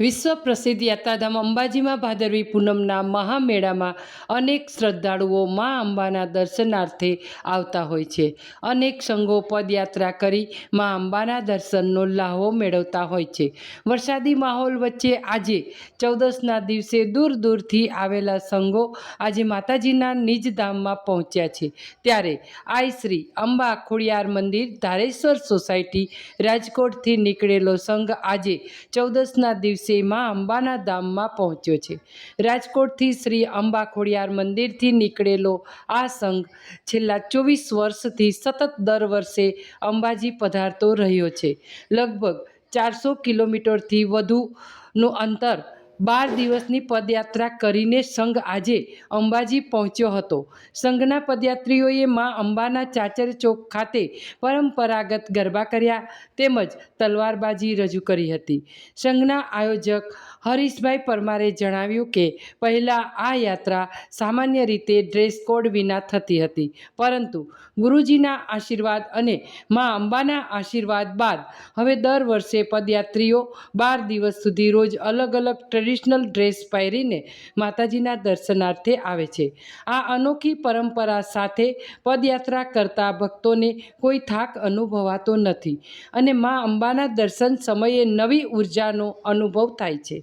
વિશ્વ પ્રસિદ્ધ યાત્રાધામ અંબાજીમાં ભાદરવી પૂનમના મહામેળામાં અનેક શ્રદ્ધાળુઓ મા અંબાના દર્શનાર્થે આવતા હોય છે. અનેક સંઘો પદયાત્રા કરી મા અંબાના દર્શનનો લાહવો મેળવતા હોય છે. વરસાદી માહોલ વચ્ચે આજે ચૌદસના દિવસે દૂર દૂરથી આવેલા સંઘો આજે માતાજીના નિજધામમાં પહોંચ્યા છે. ત્યારે આઈ શ્રી અંબા ખોડિયાર મંદિર ધારેશ્વર સોસાયટી રાજકોટથી નીકળેલો સંઘ આજે ચૌદસના દિવસે મા અંબાના ધામમાં પહોંચ્યો છે. રાજકોટથી શ્રી અંબા ખોડિયાર મંદિરથી નીકળેલો આ સંઘ છેલ્લા ચોવીસ વર્ષથી સતત દર વર્ષે અંબાજી પધારતો રહ્યો છે. લગભગ ચારસો કિલોમીટરથી વધુનું અંતર બાર દિવસની પદયાત્રા કરીને સંઘ આજે અંબાજી પહોંચ્યો હતો. સંઘના પદયાત્રીઓએ મા અંબાના ચાચર ચોક ખાતે પરંપરાગત ગરબા કર્યા તેમજ તલવારબાજી રજૂ કરી હતી. સંઘના આયોજક હરીશભાઈ પરમારે જણાવ્યું કે, પહેલાં આ યાત્રા સામાન્ય રીતે ડ્રેસ કોડ વિના થતી હતી. પરંતુ ગુરુજીના આશીર્વાદ અને મા અંબાના આશીર્વાદ બાદ હવે દર વર્ષે પદયાત્રીઓ બાર દિવસ સુધી રોજ અલગ અલગ ટ્રેડિશનલ ડ્રેસ પહેરીને માતાજીના દર્શનાર્થે આવે છે. આ અનોખી પરંપરા સાથે પદયાત્રા કરતા ભક્તોને કોઈ થાક અનુભવાતો નથી અને મા અંબાના દર્શન સમયે નવી ઉર્જાનો અનુભવ થાય છે.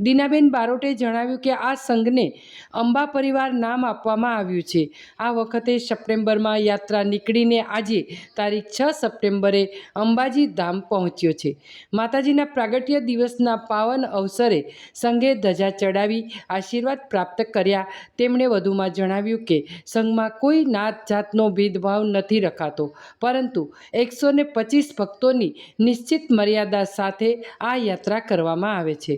દીનાબેન બારોટે જણાવ્યું કે આ સંઘને અંબા પરિવાર નામ આપવામાં આવ્યું છે. આ વખતે સપ્ટેમ્બરમાં યાત્રા નીકળીને આજે તારીખ છ સપ્ટેમ્બરે અંબાજી ધામ પહોંચ્યો છે. માતાજીના પ્રાગટ્ય દિવસના પાવન અવસરે સંઘે ધજા ચડાવી આશીર્વાદ પ્રાપ્ત કર્યા. તેમણે વધુમાં જણાવ્યું કે સંઘમાં કોઈ નાત જાતનો ભેદભાવ નથી રખાતો, પરંતુ એકસો ને પચીસ ભક્તોની નિશ્ચિત મર્યાદા સાથે આ યાત્રા કરવામાં આવે છે.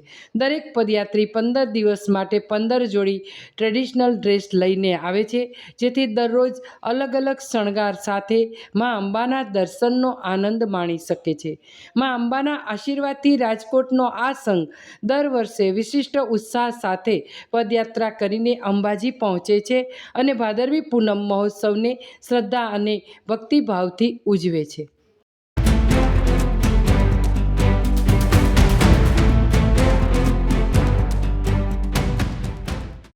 પદયાત્રી પંદર દિવસ માટે પંદર જોડી ટ્રેડિશનલ ડ્રેસ લઈને આવે છે, જેથી દરરોજ અલગ અલગ શણગાર સાથે મા અંબાના દર્શનનો આનંદ માણી શકે છે. મા અંબાના આશીર્વાદથી રાજકોટનો આ સંઘ દર વર્ષે વિશિષ્ટ ઉત્સાહ સાથે પદયાત્રા કરીને અંબાજી પહોંચે છે અને ભાદરવી પૂનમ મહોત્સવને શ્રદ્ધા અને ભક્તિભાવથી ઉજવે છે.